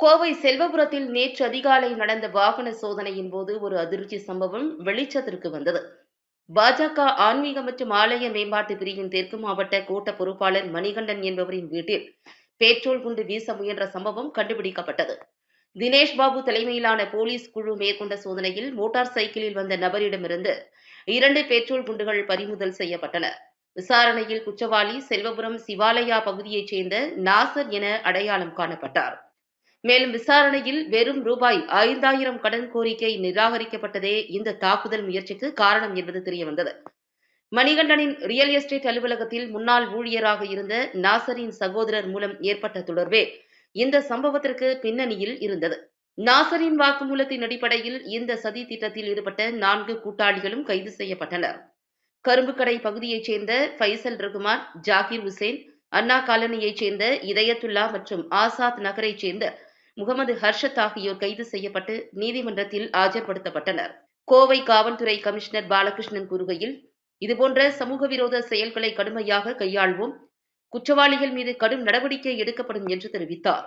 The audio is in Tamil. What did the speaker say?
கோவை செல்வபுரத்தில் நேற்று அதிகாலை நடந்த வாகன சோதனையின் போது ஒரு அதிர்ச்சி சம்பவம் வெளிச்சத்திற்கு வந்தது. பாஜக ஆன்மீக மற்றும் ஆலய மேம்பாட்டு பிரிவின் தெற்கு மாவட்ட கோட்ட பொறுப்பாளர் மணிகண்டன் என்பவரின் வீட்டில் பெட்ரோல் குண்டு வீச முயன்ற சம்பவம் கண்டுபிடிக்கப்பட்டது. தினேஷ் பாபு தலைமையிலான போலீஸ் குழு மேற்கொண்ட சோதனையில் மோட்டார் சைக்கிளில் வந்த நபரிடமிருந்து இரண்டு பெட்ரோல் குண்டுகள் பறிமுதல் செய்யப்பட்டன. விசாரணையில் குற்றவாளி செல்வபுரம் சிவாலயா பகுதியைச் சேர்ந்த நாசர் என அடையாளம் காணப்பட்டார். மேலும் விசாரணையில் வெறும் ரூபாய் ஐந்தாயிரம் கடன் கோரிக்கை நிராகரிக்கப்பட்டதே இந்த தாக்குதல் முயற்சிக்கு காரணம் என்பது தெரியவந்தது. மணிகண்டனின் ரியல் எஸ்டேட் அலுவலகத்தில் முன்னாள் ஊழியராக இருந்த நாசரின் சகோதரர் மூலம் ஏற்பட்ட தொடர்பே இந்த சம்பவத்திற்கு பின்னணியில் இருந்தது. நாசரின் வாக்குமூலத்தின் அடிப்படையில் இந்த சதி திட்டத்தில் ஈடுபட்ட நான்கு கூட்டாளிகளும் கைது செய்யப்பட்டனர். கரும்புக்கடை பகுதியைச் சேர்ந்த ஃபைசல் ரகுமான் ஜாகிர் ஹுசேன் அண்ணா காலனியைச் சேர்ந்த இதயத்துல்லா மற்றும் ஆசாத் நகரைச் சேர்ந்த முகமது ஹர்ஷத் ஆகியோர் கைது செய்யப்பட்டு நீதிமன்றத்தில் ஆஜர்படுத்தப்பட்டனர். கோவை காவல்துறை கமிஷனர் பாலகிருஷ்ணன் கூறுகையில் இதுபோன்ற சமூக விரோத செயல்களை கடுமையாக கையாள்வோம். குற்றவாளிகள் மீது கடும் நடவடிக்கை எடுக்கப்படும் என்று தெரிவித்தார்.